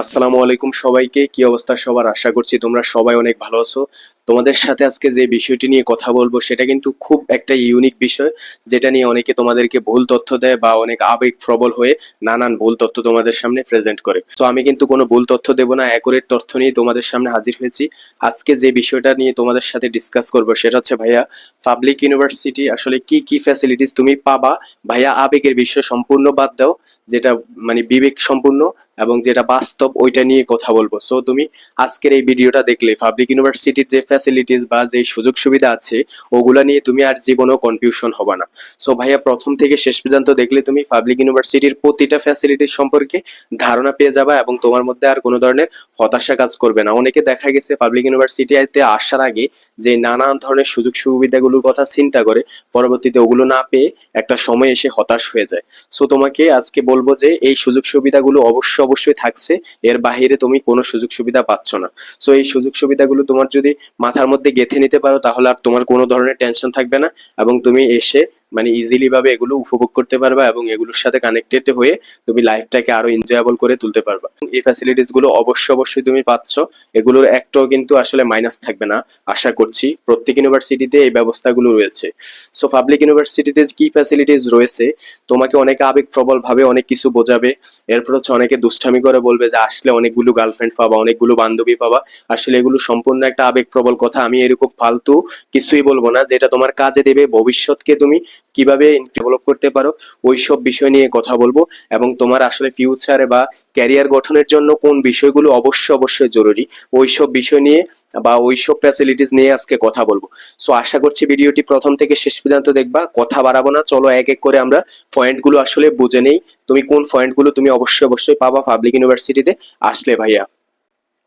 আসসালামু আলাইকুম সবাইকে। কি অবস্থা সবার? আশা করছি তোমরা সবাই অনেক ভালো আছো। তোমাদের সাথে আজকে যে বিষয়টি নিয়ে কথা বলব, সেটা কিন্তু খুব একটা ইউনিক বিষয়, যেটা নিয়ে অনেকে তোমাদেরকে ভুল তথ্য দেয় বা অনেক আবেগ প্রবল হয়ে নানান ভুল তথ্য তোমাদের সামনে প্রেজেন্ট করে। তো আমি কিন্তু কোনো ভুল তথ্য দেবো না অ্যাকুরেট তথ্য নিয়ে তোমাদের সামনে হাজির হয়েছি। আজকে যে বিষয়টা নিয়ে তোমাদের সাথে ডিসকাস করব, সেটা হচ্ছে ভাইয়া পাবলিক ইউনিভার্সিটি আসলে কি কি ফ্যাসিলিটিস তুমি পাবা? ভাইয়া, আবেগের বিষয় সম্পূর্ণ বাদ দাও, যেটা মানে বিবেক সম্পূর্ণ এবং যেটা বাস্তব, ওইটা নিয়ে কথা বলব। সো তুমি আজকের এই ভিডিওটা দেখলে পাবলিক ইউনিভার্সিটির যে ফ্যাসিলিটিস বা যে সুযোগ সুবিধা আছে, ওগুলা নিয়ে তুমি আর জীবনেও কনফিউশন হবে না। সো ভাইয়া, প্রথম থেকে শেষ পর্যন্ত দেখলে তুমি পাবলিক ইউনিভার্সিটির প্রতিটা ফ্যাসিলিটির সম্পর্কে ধারণা পেয়ে যাবে এবং তোমার মধ্যে আর কোনো ধরনের হতাশা কাজ করবে না। অনেকে দেখা গেছে পাবলিক ইউনিভার্সিটিতে আসার আগে যে নানান ধরনের সুযোগ সুবিধাগুলোর কথা চিন্তা করে, পরবর্তীতে ওগুলো না পেয়ে একটা সময় এসে হতাশ হয়ে যায়। সো তোমাকে আজকে বলব যে এই সুযোগ সুবিধাগুলো অবশ্যই অবশ্যই থাকছে, এর বাহিরে তুমি কোনো সুযোগ সুবিধা পাচ্ছ না। সো এই সুযোগ সুবিধাগুলো তোমার যদি মাথার মধ্যে গেঁথে নিতে পারো, তাহলে আর তোমার কোনো ধরনের টেনশন থাকবে না এবং তুমি এসে মানে ইজিলি ভাবে এগুলো উপভোগ করতে পারবা এবং এগুলোর সাথে কানেক্টেড হয়ে তুমি লাইফটাকে আরও এনজয়েবল করে তুলতে পারবা। এই ফ্যাসিলিটিসগুলো অবশ্যই অবশ্যই তুমি পাচ্ছ। এগুলোর একটাও কিন্তু আসলে মাইনাস থাকবে না, আশা করছি। প্রত্যেক ইউনিভার্সিটিতে এই ব্যবস্থাগুলো রয়েছে। সো পাবলিক ইউনিভার্সিটিতে কি ফ্যাসিলিটিস রয়েছে? তোমাকে অনেকে আবেগ প্রবল ভাবে অনেক কিছু বোঝাবে। এরপর হচ্ছে অনেকে দুষ্টামি করে বলবে যে, আসলে অনেকগুলো গার্লফ্রেন্ড পাবা, অনেকগুলো বান্ধবী পাবা। আসলে এগুলো সম্পূর্ণ একটা আবেগ প্রবল কথা, আমি এরকম ফালতু কিছুই বলব না। যেটা তোমার কাজে দেবে, ভবিষ্যৎকে তুমি কীভাবে ডেভেলপ করতে পারো ওই সব বিষয় নিয়ে কথা বলব। এবং তোমার আসলে ফিউচারে বা ক্যারিয়ার গঠনের জন্য কোন বিষয়গুলো অবশ্যই অবশ্যই জরুরি, ওইসব বিষয় নিয়ে বা ওইসব ফ্যাসিলিটিস নিয়ে আজকে কথা বলব। সো আশা করছি ভিডিওটি প্রথম থেকে শেষ পর্যন্ত দেখবা। কথা বাড়াবো না, চলো এক এক করে আমরা পয়েন্টগুলো আসলে বুঝে নেই। তুমি কোন পয়েন্টগুলো তুমি অবশ্যই অবশ্যই পাবা পাবলিক ইউনিভার্সিটিতে আসলে ভাইয়া।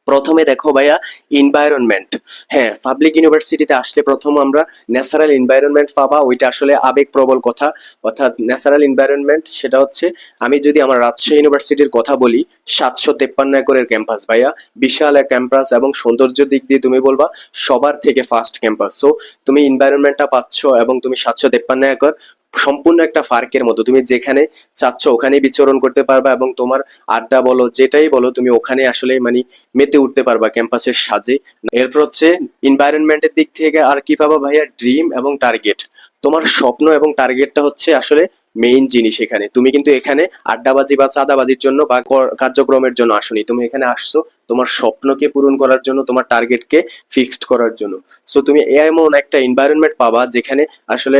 প্রথমে দেখো ভাইয়া এনভায়রনমেন্ট হ্যাঁ পাবলিক ইউনিভার্সিটিতে আসলে প্রথম আমরা ন্যাচারাল এনভায়রনমেন্ট পাবা, ওইটা আসলে আবেগ প্রবল কথা। অর্থাৎ ন্যাচারাল এনভায়রনমেন্ট সেটা হচ্ছে, আমি যদি আমার রাজশাহী ইউনিভার্সিটির কথা বলি, সাতশো তেপ্পান্ন একরের ক্যাম্পাস ভাইয়া। বিশাল এক ক্যাম্পাস এবং সৌন্দর্যের দিক দিয়ে তুমি বলবা, সবার থেকে ফার্স্ট ক্যাম্পাস সো তুমি এনভায়রনমেন্টটা পাচ্ছ এবং তুমি সাতশো তেপ্পান্ন একর সম্পূর্ণ একটা ফার্কের মতো। তুমি যেখানে চাচ্ছ ওখানে বিচরণ করতে পারবা এবং তোমার আড্ডা বলো, যেটাই বলো, তুমি ওখানে আসলে মানে মেতে উঠতে পারবা ক্যাম্পাসের সাজে। এরপর হচ্ছে এনভায়রনমেন্টের দিক থেকে আর কি পাবা ভাইয়া? ড্রিম এবং টার্গেট তোমার স্বপ্ন এবং টার্গেটটা হচ্ছে আসলে মেইন জিনিস এখানে। তুমি কিন্তু এখানে আড্ডাবাজি বা চাঁদাবাজির জন্য বা কার্যক্রমের জন্য আসনি। তুমি এখানে আসছো তোমার স্বপ্নকে পূরণ করার জন্য, তোমার টার্গেটকে ফিক্সড করার জন্য। সো তুমি এমন একটা এনভায়রনমেন্ট পাবা যেখানে আসলে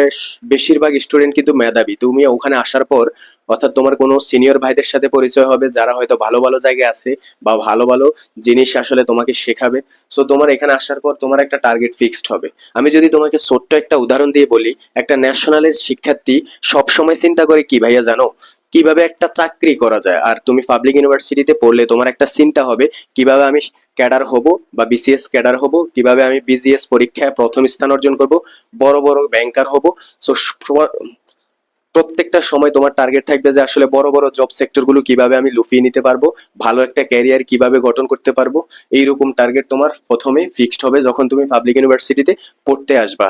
বেশিরভাগ স্টুডেন্ট কিন্তু মেধাবী। তুমি ওখানে আসার পর অর্থাৎ তোমার কোনো সিনিয়র ভাইদের সাথে পরিচয় হবে, যারা হয়তো ভালো ভালো জায়গায় আছে বা ভালো ভালো জিনিস আসলে তোমাকে শেখাবে। সো তোমার এখানে আসার পর তোমার একটা টার্গেট ফিক্সড হবে। আমি যদি তোমাকে ছোট্ট একটা উদাহরণ দিয়ে বলি, একটা ন্যাশনালের শিক্ষার্থী সব সময় চিন্তা করে কি ভাইয়া জানো? কীভাবে একটা চাকরি করা যায়? আর তুমি পাবলিক ইউনিভার্সিটিতে পড়লে তোমার একটা চিন্তা হবে, কীভাবে আমি ক্যাডার হব বা বিসিএস ক্যাডার হব, কীভাবে আমি বিজিএস পরীক্ষায় প্রথম স্থান অর্জন করব, বড় বড় ব্যাংকার হব। সো প্রত্যেকটা সময় তোমার টার্গেট থাকবে যে আসলে বড় বড় জব সেক্টরগুলো কীভাবে আমি লুফিয়ে নিতে পারব, ভালো একটা ক্যারিয়ার কীভাবে গঠন করতে পারব, এইরকম টার্গেট তোমার প্রথমে ফিক্সড হবে যখন তুমি পাবলিক ইউনিভার্সিটিতে পড়তে আসবা।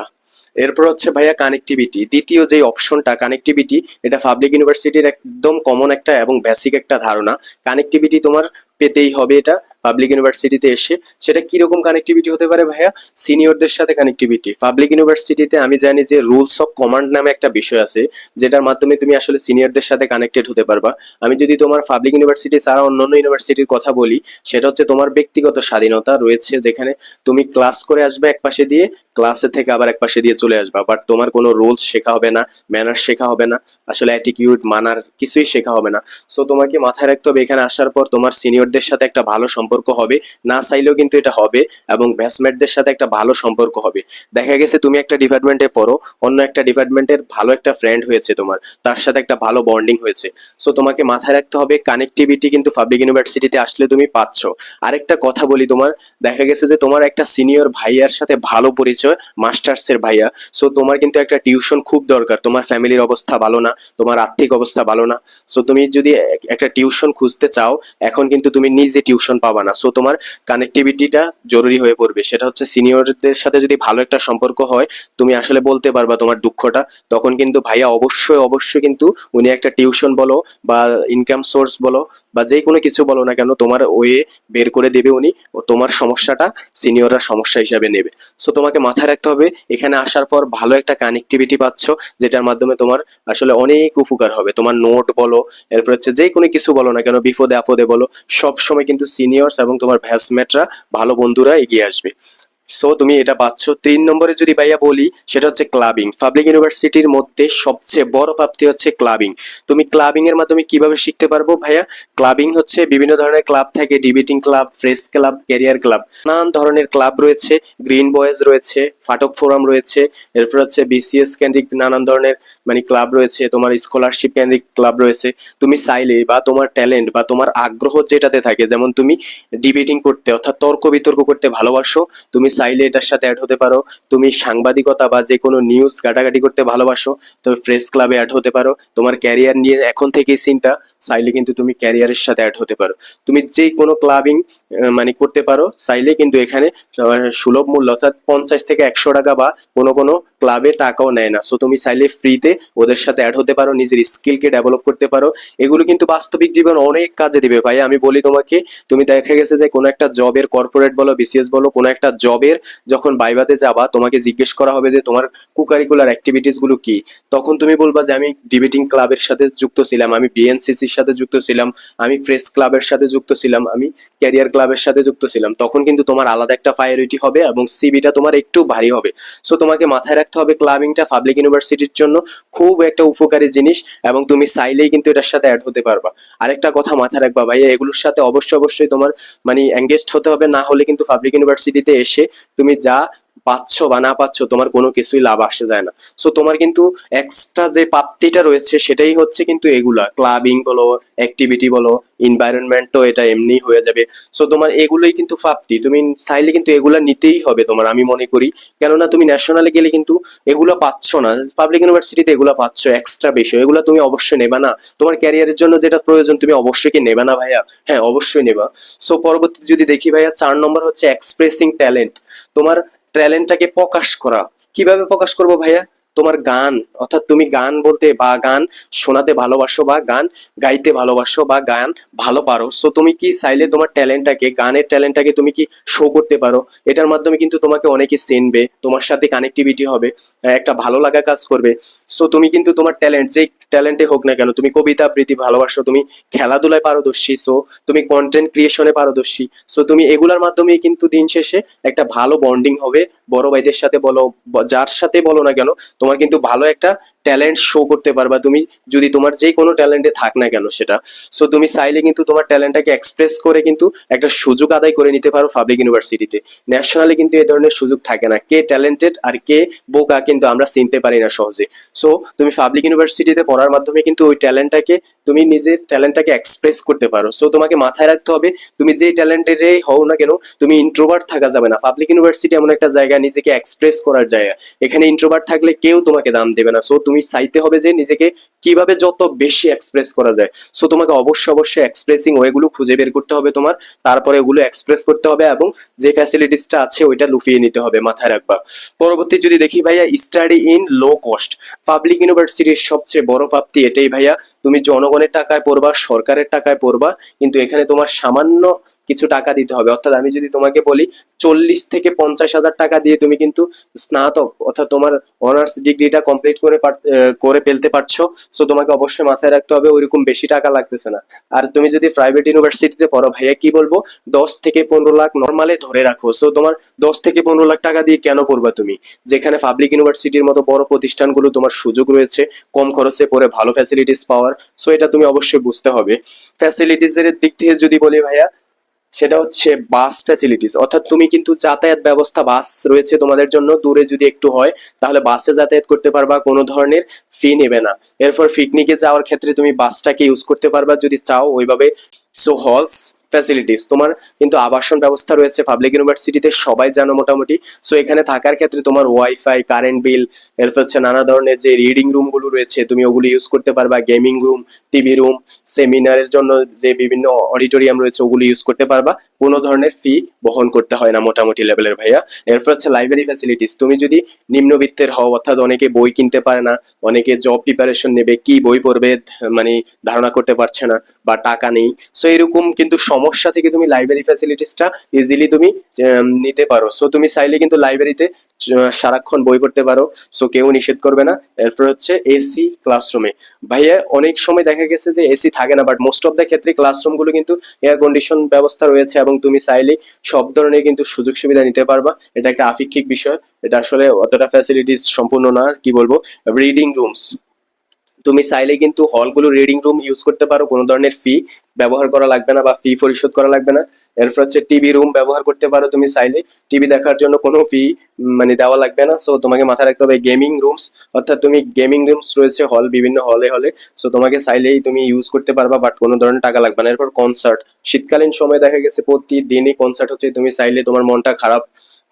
এরপর হচ্ছে ভাইয়া কানেক্টিভিটি দ্বিতীয় যে অপশনটা কানেক্টিভিটি এটা পাবলিক ইউনিভার্সিটির একদম কমন একটা এবং বেসিক একটা ধারণা। কানেক্টিভিটি তোমার পেতেই হবে এটা পাবলিক ইউনিভার্সিটিতে এসে। সেটা কীরকম কানেক্টিভিটি হতে পারে ভাইয়া? সিনিয়রদের সাথে কানেক্টিভিটি পাবলিক ইউনিভার্সিটিতে আমি জানি যে রুলস অফ কমান্ড নামে একটা বিষয় আছে, যেটার মাধ্যমে তুমি আসলে সিনিয়রদের সাথে কানেক্টেড হতে পারবা। আমি যদি তোমার পাবলিক ইউনিভার্সিটি ছাড়া অন্যান্য ইউনিভার্সিটির কথা বলি, সেটা হচ্ছে তোমার ব্যক্তিগত স্বাধীনতা রয়েছে যেখানে তুমি ক্লাস করে আসবে এক পাশে দিয়ে ক্লাসে থেকে আবার এক পাশে দিয়ে চলে আসবা বাট তোমার কোনো রুলস শেখা হবে না ম্যানার শেখা হবে না, আসলে অ্যাটিটিউড মানার কিছুই শেখা হবে না। সো তোমাকে মাথায় রাখতে হবে, এখানে আসার পর তোমার সিনিয়রদের সাথে একটা ভালো সম্পর্ক হবে, না চাইলেও কিন্তু এটা হবে, এবং ব্যাচমেটদের সাথে একটা ভালো সম্পর্ক হবে। দেখা গেছে তুমি একটা ডিপার্টমেন্টে পড়ো, অন্য একটা ডিপার্টমেন্টের ভালো একটা ফ্রেন্ড হয়েছে তোমার, তার সাথে একটা ভালো বন্ডিং হয়েছে। সো তোমাকে মাথায় রাখতে হবে কানেক্টিভিটি কিন্তু পাবলিক ইউনিভার্সিটিতে আসলে তুমি পাচ্ছ। আরেকটা কথা বলি তোমার, দেখা গেছে যে তোমার একটা সিনিয়র ভাইয়ার সাথে ভালো পরিচয় মাস্টার্স এর ভাইয়া। সো তোমার কিন্তু একটা টিউশন খুব দরকার। তোমার ফ্যামিলির অবস্থা ভালো না, তোমার আর্থিক অবস্থা ভালো না। সো তুমি যদি একটা টিউশন খুঁজতে চাও, এখন কিন্তু তুমি নিজে টিউশন পাবা না। সো তোমার কানেক্টিভিটিটা জরুরি হয়ে পড়বে। সেটা হচ্ছে সিনিয়রদের সাথে যদি ভালো একটা সম্পর্ক হয়, তুমি আসলে বলতে পারবা তোমার দুঃখটা। তখন কিন্তু ভাইয়া অবশ্যই অবশ্যই কিন্তু উনি একটা টিউশন বলো বা ইনকাম সোর্স বলো বা যে কোনো কিছু বলো না কেন, তোমার ওয়ে বের করে দেবে উনি। ও তোমার সমস্যাটা সিনিয়ররা সমস্যা হিসাবে নেবে। সো তোমাকে মাথায় রাখতে হবে, এখানে আসার পর ভালো একটা কানেক্টিভিটি পাচ্ছ, যেটার মাধ্যমে তোমার আসলে অনেক উপকার হবে। তোমার নোট বলো, এরপর হচ্ছে যে কোনো কিছু বলো না কেন, বিপদে আপদে বলো, সবসময় কিন্তু সিনিয়র্স এবং তোমার ভ্যাসমেটরা ভালো বন্ধুরা এগিয়ে আসবে। সো তুমি এটা পাচ্ছ। তিন নম্বরে যদি ভাইয়া বলি, সেটা হচ্ছে ক্লাবিং পাবলিক ইউনিভার্সিটির মধ্যে সবচেয়ে বড় প্রাপ্তি হচ্ছে ক্লাবিং তুমি ক্লাবিং এর মাধ্যমে কীভাবে শিখতে পারব ভাইয়া? ক্লাবিং হচ্ছে বিভিন্ন ধরনের ক্লাব থাকে debating club fresh club career club নানান ধরনের ক্লাব রয়েছে গ্রিন বয়েজ রয়েছে ফাটক ফোরাম রয়েছে, এরপর হচ্ছে বিসিএস কেন্দ্রিক নানান ধরনের মানে ক্লাব রয়েছে, তোমার স্কলারশিপ কেন্দ্রিক ক্লাব রয়েছে। তুমি চাইলে বা তোমার ট্যালেন্ট বা তোমার আগ্রহ যেটাতে থাকে, যেমন তুমি ডিবেটিং করতে অর্থাৎ তর্ক বিতর্ক করতে ভালোবাসো, তুমি চাইলে এটার সাথে অ্যাড হতে পারো। তুমি সাংবাদিকতা বা যে কোনো নিউজ ঘাটাঘাটি করতে ভালোবাসো তুমি ফ্রেশ ক্লাবে অ্যাড হতে পারো। তোমার ক্যারিয়ার নিয়ে এখন থেকেই চিন্তা, চাইলে কিন্তু তুমি ক্যারিয়ারের সাথে অ্যাড হতে পারো। তুমি যে কোনো ক্লাবিং মানে করতে পারো, চাইলে কিন্তু এখানে সুলভ মূল্য অর্থাৎ পঞ্চাশ থেকে একশো টাকা বা কোনো কোনো ক্লাবে টাকাও নেয় না। সো তুমি চাইলে ফ্রিতে ওদের সাথে অ্যাড হতে পারো, নিজের স্কিলকে ডেভেলপ করতে পারো। এগুলো কিন্তু বাস্তবিক জীবন অনেক কাজে দিবে। ভাই, আমি বলি তোমাকে, তুমি দেখা গেছে যে কোনো একটা জবের কর্পোরেট বলো বিসিএস বলো, কোনো একটা জবের যখন বাইবাতে যাবা, তোমাকে জিজ্ঞেস করা হবে যে তোমার কুকারিকুলার অ্যাক্টিভিটিসগুলো কি? তখন তুমি বলবা যে আমি ডিবেটিং ক্লাবের সাথে যুক্ত ছিলাম, আমি বিএনসিসির সাথে যুক্ত ছিলাম, আমি ফ্রেশ ক্লাবের সাথে যুক্ত ছিলাম, আমি ক্যারিয়ার ক্লাবের সাথে যুক্ত ছিলাম। তখন কিন্তু তোমার আলাদা একটা প্রায়োরিটি হবে এবং সিবিটা তোমার একটু ভারী হবে। সো তোমাকে মাথায় রাখতে হবে ক্লাবিংটা পাবলিক ইউনিভার্সিটির জন্য খুব একটা উপকারী জিনিস এবং তুমি চাইলেই কিন্তু এটার সাথে অ্যাড হতে পারবা। আরেকটা কথা মাথায় রাখবা ভাইয়া, এগুলোর সাথে অবশ্যই অবশ্যই তোমার মানে এঙ্গেজড হতে হবে, না হলে কিন্তু পাবলিক ইউনিভার্সিটিতে এসে তুমি যা পাচ্ছ বা না পাচ্ছ, তোমার কোনো কিছুই লাভ আসে যায় না। সো তোমার কিন্তু এক্সট্রা যে প্রাপ্তিটা রয়েছে, সেটাই হচ্ছে কিন্তু এগুলা। ক্লাবিং বলো অ্যাক্টিভিটি বলো এনভায়রনমেন্ট তো এটা এমনি হয়ে যাবে। সো তোমার এগুলোই কিন্তু প্রাপ্তি। তুমি চাইলে কিন্তু এগুলা নিতেই হবে তোমার, আমি মনে করি। কেননা, তুমি ন্যাশনালে গেলে কিন্তু এগুলো পাচ্ছ না। পাবলিক ইউনিভার্সিটিতে এগুলো পাচ্ছ এক্সট্রা বেশি। এগুলো তুমি অবশ্যই নেবা না। তোমার ক্যারিয়ারের জন্য যেটা প্রয়োজন, তুমি অবশ্যই কি নেবা না ভাইয়া? হ্যাঁ অবশ্যই নেবা। সো পরবর্তীতে যদি দেখি ভাইয়া, চার নম্বর হচ্ছে এক্সপ্রেসিং ট্যালেন্ট তোমার ট্যালেন্টটাকে প্রকাশ করা। কীভাবে প্রকাশ করব ভাইয়া? তোমার গান, অর্থাৎ তুমি গান বলতে বা গান শোনাতে ভালোবাসো বা গান গাইতে ভালোবাসো বা গান ভালো পারো। সো তুমি কি চাইলে তোমার ট্যালেন্টটাকে গানের ট্যালেন্টটাকে তুমি কি শো করতে পারো? এটার মাধ্যমে কিন্তু তোমাকে অনেকে চিনবে, তোমার সাথে কানেক্টিভিটি হবে, একটা ভালো লাগা কাজ করবে। সো তুমি কিন্তু তোমার ট্যালেন্ট যেই ট্যালেন্টে হোক না কেন, তুমি কবিতা, আবৃত্তি ভালোবাসো, তুমি খেলাধুলায় পারদর্শী সো তুমি কন্টেন্ট ক্রিয়েশনে পারদর্শী সো তুমি এগুলার মাধ্যমে কিন্তু দিন শেষে একটা ভালো বন্ডিং হবে। বড় ভাইদের সাথে বলো যার সাথে বলো না কেন, তোমার কিন্তু ভালো একটা ট্যালেন্ট শো করতে পারবা। তুমি যদি তোমার যে কোনো ট্যালেন্টে থাক না কেন সেটা সো তুমি চাইলে কিন্তু তোমার ট্যালেন্টটাকে এক্সপ্রেস করে কিন্তু একটা সুযোগ আদায় করে নিতে পারো পাবলিক ইউনিভার্সিটিতে ন্যাশনালে কিন্তু এ ধরনের সুযোগ থাকে না। কে ট্যালেন্টেড আর কে বোকা কিন্তু আমরা চিনতে পারি না সহজে। সো তুমি পাবলিক ইউনিভার্সিটিতে পড়ার মাধ্যমে কিন্তু ওই ট্যালেন্টটাকে তুমি নিজের ট্যালেন্টটাকে এক্সপ্রেস করতে পারো। সো তোমাকে মাথায় রাখতে হবে, তুমি যেই ট্যালেন্টেডই হও না কেন, তুমি ইন্ট্রোভার্ট থাকা যাবে না। পাবলিক ইউনিভার্সিটি এমন একটা জায়গা, নিজেকে এক্সপ্রেস করার জায়গা। এখানে ইন্ট্রোভার্ট থাকলে কেউ তোমাকে দাম দেবে না। সো তুমি চাইতে হবে যে নিজেকে কীভাবে যত বেশি এক্সপ্রেস করা যায়। সো তোমাকে অবশ্যই অবশ্যই এক্সপ্রেসিং ওয়েগুলো খুঁজে বের করতে হবে তোমার। তারপরে ওগুলো এক্সপ্রেস করতে হবে এবং যে ফ্যাসিলিটিসটা আছে ওইটা লুফিয়ে নিতে হবে মাথায় রাখবা। পরবর্তী যদি দেখি ভাইয়া study in low cost public ইউনিভার্সিটির সবচেয়ে বড় প্রাপ্তি এটাই ভাইয়া। তুমি জনগণের টাকায় পড়বা, সরকারের টাকায় পড়বা, কিন্তু এখানে তোমার সামান্য কিছু টাকা দিতে হবে। অর্থাৎ আমি যদি তোমাকে বলি, চল্লিশ থেকে পঞ্চাশ হাজার টাকা দিয়ে তুমি কিন্তু স্নাতক অর্থাৎ তোমার অনার্স ডিগ্রিটা কমপ্লিট করে করে ফেলতে পারছ। সো তোমাকে অবশ্যই মাথায় রাখতে হবে, ওইরকম বেশি টাকা লাগতেছে না। আর তুমি যদি প্রাইভেট ইউনিভার্সিটিতে পড়ো, ভাইয়া কি বলব? দশ থেকে পনেরো লাখ নর্মালে ধরে রাখো। সো তোমার দশ থেকে পনেরো লাখ টাকা দিয়ে কেন পড়বা তুমি? যেখানে পাবলিক ইউনিভার্সিটির মতো বড় প্রতিষ্ঠানগুলো তোমার সুযোগ রয়েছে, কম খরচে পড়ে ভালো ফ্যাসিলিটিস পাওয়ার সো এটা তুমি অবশ্যই বুঝতে হবে। ফ্যাসিলিটিস এর দিক থেকে যদি বলি ভাইয়া, সেটা হচ্ছে বাস ফ্যাসিলিটিস অর্থাৎ তুমি কিন্তু যাতায়াত ব্যবস্থা বাস রয়েছে তোমাদের জন্য, দূরে যদি একটু হয়, তাহলে বাসে যাতায়াত করতে পারবা, কোনো ধরনের ফি নেবে না। এরপর পিকনিকে যাওয়ার ক্ষেত্রে তুমি বাসটাকে ইউজ করতে পারবা, যদি চাও, ওইভাবে। সো হলস ফ্যাসিলিটিস তোমার কিন্তু আবাসন ব্যবস্থা রয়েছে পাবলিক ইউনিভার্সিটিতে সবাই জানো মোটামুটি। সো এখানে থাকার ক্ষেত্রে তোমার ওয়াইফাই কারেন্ট বিল এরপর হচ্ছে নানা ধরনের যে রিডিং রুমগুলো রয়েছে, তুমি ওগুলো ইউজ করতে পারবা। গেমিং রুম টিভি রুম সেমিনারের জন্য যে বিভিন্ন অডিটোরিয়াম রয়েছে, ওগুলো ইউজ করতে পারবা। কোনো ধরনের ফি বহন করতে হয় না মোটামুটি লেভেলের ভাইয়া। এরপর হচ্ছে লাইব্রেরি ফ্যাসিলিটিস তুমি যদি নিম্নবিত্তের হও, অর্থাৎ অনেকে বই কিনতে পারে না, অনেকে জব প্রিপারেশন নেবে, কি বই পড়বে মানে ধারণা করতে পারছে না, বা টাকা নেই। সো এরকম কিন্তু সমস্যা থেকে তুমি লাইব্রেরি ফ্যাসিলিটিসটা ইজিলি তুমি নিতে পারো। সো তুমি চাইলে কিন্তু লাইব্রেরিতে সারাক্ষণ বই পড়তে পারো। সো কেউ নিষেধ করবে না। এরপর হচ্ছে এসি ক্লাসরুমে ভাইয়া, অনেক সময় দেখা গেছে যে এসি থাকে না বাট মোস্ট অফ দ্য ক্ষেত্রে ক্লাসরুমগুলো কিন্তু এয়ার কন্ডিশন ব্যবস্থা রয়েছে এবং তুমি চাইলে সব ধরনের কিন্তু সুযোগ সুবিধা নিতে পারবা। এটা একটা আপেক্ষিক বিষয়। এটা আসলে অতটা ফ্যাসিলিটিস সম্পূর্ণ না, কি বলব? রিডিং রুমস তুমি চাইলে কিন্তু হলগুলো রিডিং রুম ইউজ করতে পারো, কোনো ধরনের ফি ব্যবহার করা লাগবে না বা ফি পরিশোধ করা লাগবে না। এরপর হচ্ছে টিভি রুম ব্যবহার করতে পারো তুমি চাইলে। টিভি দেখার জন্য কোনো ফি মানে দেওয়া লাগবে না। সো তোমাকে মাথায় রাখতে হবে গেমিং রুমস অর্থাৎ তুমি গেমিং রুমস রয়েছে হল বিভিন্ন হলে হলে সো তোমাকে চাইলেই তুমি ইউজ করতে পারবা বাট কোনো ধরনের টাকা লাগবে না। এরপর কনসার্ট শীতকালীন সময় দেখা গেছে প্রতিদিনই কনসার্ট হচ্ছে। তুমি চাইলে তোমার মনটা খারাপ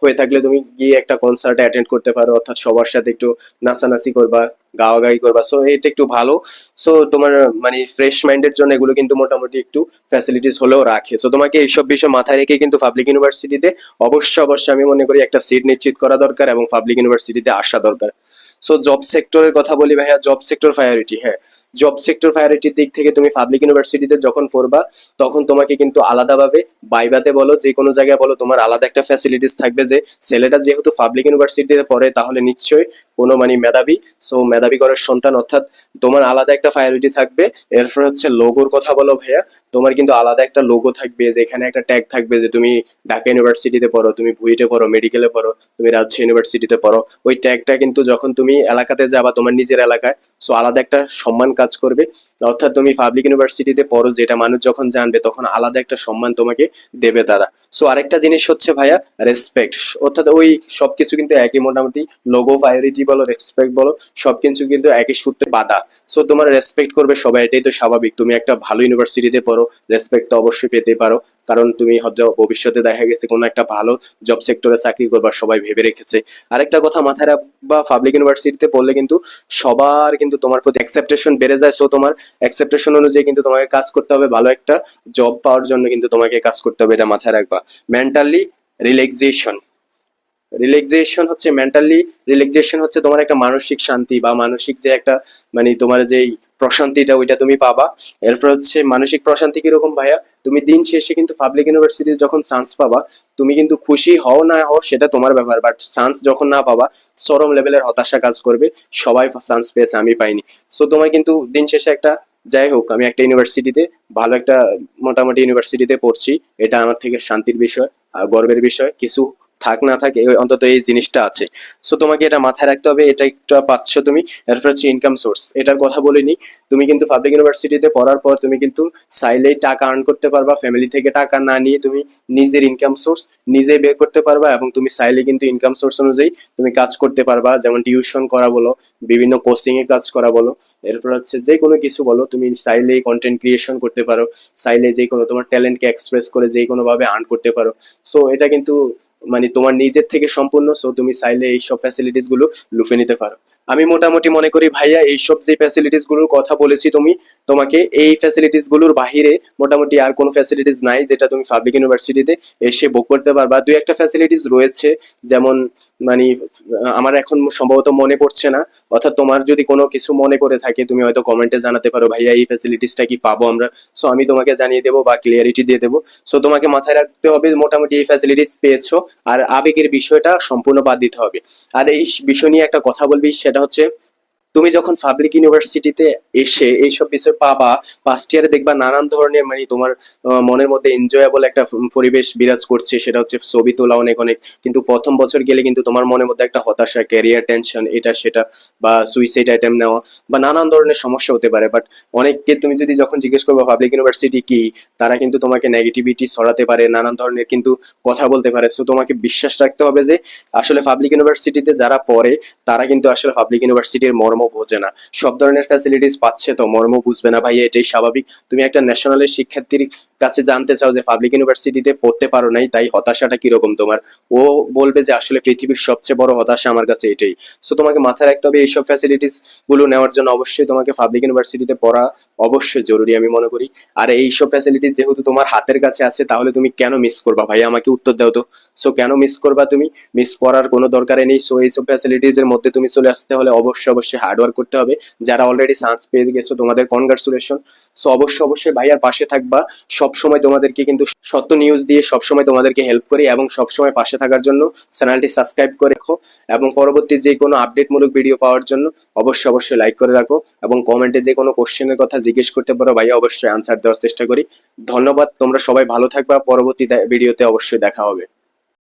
হয়ে থাকলে তুমি গিয়ে একটা কনসার্টে অ্যাটেন্ড করতে পারো, অর্থাৎ সবার সাথে একটু নাচানাচি করবা। গাওয়াগাই করবা। সো এটা একটু ভালো। সো তোমার মানে ফ্রেশ মাইন্ডের জন্য এগুলো কিন্তু মোটামুটি একটু ফ্যাসিলিটিস হলেও রাখে। সো তোমাকে এইসব বিষয় মাথায় রেখে কিন্তু পাবলিক ইউনিভার্সিটিতে অবশ্যই অবশ্যই আমি মনে করি একটা সিট নিশ্চিত করা দরকার এবং পাবলিক ইউনিভার্সিটিতে আসা দরকার। সো জব সেক্টরের কথা বলি ভাইয়া জব সেক্টর প্রায়োরিটি হ্যাঁ। জব সেক্টর প্রায়োরিটির দিক থেকে তুমি পাবলিক ইউনিভার্সিটিতে যখন পড়বা, তখন তোমাকে কিন্তু আলাদাভাবে বাইবাতে বলো, যে কোনো জায়গায় বলো, তোমার আলাদা একটা ফ্যাসিলিটিস থাকবে যে, ছেলেটা যেহেতু পাবলিক ইউনিভার্সিটিতে পড়ে, তাহলে নিশ্চয়ই কোনো মানে মেধাবী সো মেধাবী ঘরের সন্তান, অর্থাৎ তোমার আলাদা একটা প্রায়োরিটি থাকবে। এরপর হচ্ছে লোগোর কথা বলো ভাইয়া, তোমার কিন্তু আলাদা একটা লোগো থাকবে যে এখানে একটা ট্যাগ থাকবে যে, তুমি ঢাকা ইউনিভার্সিটিতে পড়ো, তুমি ভুইটে পড়ো মেডিকেলে পড়ো, তুমি রাজশাহী ইউনিভার্সিটিতে পড়ো। ওই ট্যাগটা কিন্তু যখন তুমি এলাকাতে যাবা তোমার নিজের এলাকায় সো আলাদা একটা সম্মান কাজ করবে। অর্থাৎ তুমি পাবলিক ইউনিভার্সিটিতে পড়ো, যেটা মানুষ যখন জানবে, তখন আলাদা একটা সম্মান তোমাকে দেবে তারা। সো আরেকটা জিনিস হচ্ছে ভাইয়া রেসপেক্ট অর্থাৎ ওই সবকিছু কিন্তু একই মোটামুটি লোগো প্রায়োরিটি বলো রেসপেক্ট বলো সবকিছু কিন্তু একই সূত্রে বাধা। সো তোমার রেসপেক্ট করবে সবাই, এটাই তো স্বাভাবিক। তুমি একটা ভালো ইউনিভার্সিটিতে পড়ো রেসপেক্ট তো অবশ্যই পেতে পারো। কারণ তুমি হয়তো ভবিষ্যতে দেখা গেছে কোনো একটা ভালো জব সেক্টরে চাকরি করবা, সবাই ভেবে রেখেছে। আরেকটা কথা মাথায় রাখবা পাবলিক ইউনিভার্সিটিতে পড়লে কিন্তু সবার কিন্তু তোমার প্রতি অ্যাকসেপ্টেশন বেড়ে যায়। সো তোমার অ্যাকসেপ্টেশন অনুযায়ী কিন্তু তোমাকে কাজ করতে হবে। ভালো একটা জব পাওয়ার জন্য কিন্তু তোমাকে কাজ করতে হবে। এটা মাথায় রাখবা। মেন্টালি রিল্যাক্সেশন রিল্যাক্সেশন হচ্ছে মেন্টালি রিল্যাক্সেশন হচ্ছে তোমার একটা মানসিক শান্তি বা মানসিক যে একটা মানে তোমার যে প্রশান্তিটা ওইটা তুমি পাবা। এরপর হচ্ছে মানসিক প্রশান্তি কীরকম ভাইয়া? তুমি দিন শেষে কিন্তু পাবলিক ইউনিভার্সিটি যখন চান্স পাবা, তুমি কিন্তু খুশি হও না হও সেটা তোমার ব্যাপার বাট চান্স যখন না পাবা, চরম লেভেলের হতাশা কাজ করবে, সবাই চান্স পেয়েছে, আমি পাইনি। সো তোমার কিন্তু দিন শেষে একটা, যাই হোক, আমি একটা ইউনিভার্সিটিতে ভালো একটা মোটামুটি ইউনিভার্সিটিতে পড়ছি, এটা আমার থেকে শান্তির বিষয় গর্বের বিষয়, কিছু থাক না থাকে অন্তত এই জিনিসটা আছে। সো তোমাকে এটা মাথায় রাখতে হবে, এটা একটা পাচ্ছ তুমি এরপর হচ্ছে ইনকাম সোর্স এটার কথা বলিনি তুমি কিন্তু পাবলিক ইউনিভার্সিটিতে পড়ার পর তুমি কিন্তু চাইলেই টাকা আর্ন করতে পারবা ফ্যামিলি থেকে টাকা না নিয়ে তুমি নিজের ইনকাম সোর্স নিজে বের করতে পারবা এবং তুমি চাইলে কিন্তু ইনকাম সোর্স অনুযায়ী তুমি কাজ করতে পারবা। যেমন টিউশন করা বলো, বিভিন্ন কোচিং এ কাজ করা বলো এরপর হচ্ছে যে কোনো কিছু বলো, তুমি চাইলেই কন্টেন্ট ক্রিয়েশন করতে পারো চাইলে যে কোনো তোমার ট্যালেন্টকে এক্সপ্রেস করে যে কোনো ভাবে আর্ন করতে পারো। সো এটা কিন্তু মানে তোমার নিজের থেকে সম্পূর্ণ সো তুমি চাইলে এই সব ফ্যাসিলিটিসগুলো লুফে নিতে পারো। আমি মোটামুটি মনে করি ভাইয়া এই সব যে ফ্যাসিলিটিসগুলোর কথা বলেছি তুমি, তোমাকে এই ফ্যাসিলিটিসগুলোর বাহিরে মোটামুটি আর কোনো ফ্যাসিলিটিস নাই যেটা তুমি পাবলিক ইউনিভার্সিটিতে এসে বুক করতে পারবা। দুই একটা ফ্যাসিলিটিস রয়েছে, যেমন মানে আমার এখন সম্ভবত মনে পড়ছে না, অর্থাৎ তোমার যদি কোনো কিছু মনে করে থাকে, তুমি হয়তো কমেন্টে জানাতে পারো, ভাইয়া, এই ফ্যাসিলিটিসটা কি পাবো আমরা? সো আমি তোমাকে জানিয়ে দেবো বা ক্লিয়ারিটি দিয়ে দেবো। সো তোমাকে মাথায় রাখতে হবে, মোটামুটি এই ফ্যাসিলিটিস পেয়েছ। আর আবেগের বিষয়টা সম্পূর্ণ বাদ দিতে হবে। আর এই বিষয় নিয়ে একটা কথা বলবি, সেটা হচ্ছে তুমি যখন পাবলিক ইউনিভার্সিটিতে এসে এইসব বিষয় পাবা ফার্স্ট ইয়ারে দেখবা নানান ধরনের মানে তোমার মনের মধ্যে এনজয়েবল একটা পরিবেশ বিরাজ করছে, সেটা হচ্ছে ছবি তোলা অনেক অনেক। কিন্তু প্রথম বছর গেলে কিন্তু তোমার মনের মধ্যে একটা হতাশা ক্যারিয়ার টেনশন এটা, সেটা বা সুইসাইড আইটেম নেওয়া বা নানান ধরনের সমস্যা হতে পারে। বাট অনেককে তুমি যদি যখন জিজ্ঞেস করবে পাবলিক ইউনিভার্সিটি কি, তারা কিন্তু তোমাকে নেগেটিভিটি ছড়াতে পারে, নানান ধরনের কিন্তু কথা বলতে পারে। সো তোমাকে বিশ্বাস রাখতে হবে যে, আসলে পাবলিক ইউনিভার্সিটিতে যারা পড়ে, তারা কিন্তু আসলে পাবলিক ইউনিভার্সিটির মর্ম বোঝে না। সব ধরনের ফ্যাসিলিটিস পাচ্ছে তো, মর্ম বুঝবে না। ভাই, এটাই স্বাভাবিক। তুমি একটা ন্যাশনালের শিক্ষার্থীর কাছে জানতে চাও যে পাবলিক ইউনিভার্সিটিতে পড়তে পারো নাই, তাই হতাশাটা কীরকম তোমার? ও বলবে যে আসলে পৃথিবীর সবচেয়ে বড় হতাশা আমার কাছে এটাই। সো তোমাকে মাথায় রাখতে হবে, এইসব ফ্যাসিলিটিসগুলো নেওয়ার জন্য অবশ্যই তোমাকে পাবলিক ইউনিভার্সিটিতে পড়া অবশ্যই জরুরি, আমি মনে করি। আর এইসব ফ্যাসিলিটিস যেহেতু তোমার হাতের কাছে আছে, তাহলে তুমি কেন মিস করবা? ভাই, আমাকে উত্তর দাও তো। সো কেন মিস করবা তুমি? মিস করার কোনো দরকারে নেই। সো এইসব ফ্যাসিলিটিস এর মধ্যে তুমি চলে আসতে হলে অবশ্যই অবশ্যই হার্ডওয়ার্ক করতে হবে। যারা অলরেডি চান্স পেয়ে গেছো, তোমাদের কনগ্রাচুলেশন সো অবশ্যই অবশ্যই ভাইয়ার পাশে থাকবা। সব সময় তোমাদেরকে কিন্তু সত্য নিউজ দিয়ে সব সময় তোমাদেরকে হেল্প করি এবং সব সময় পাশে থাকার জন্য চ্যানেলটি সাবস্ক্রাইব করে রাখো এবং পরবর্তী যে কোনো আপডেটমূলক ভিডিও পাওয়ার জন্য অবশ্যই অবশ্যই লাইক করে রাখো এবং কমেন্টে যে কোনো কোশ্চেনের কথা জিজ্ঞেস করতে পারো, ভাইয়া অবশ্যই আনসার দেওয়ার চেষ্টা করি। ধন্যবাদ, তোমরা সবাই ভালো থাকবা। পরবর্তী ভিডিওতে অবশ্যই দেখা হবে।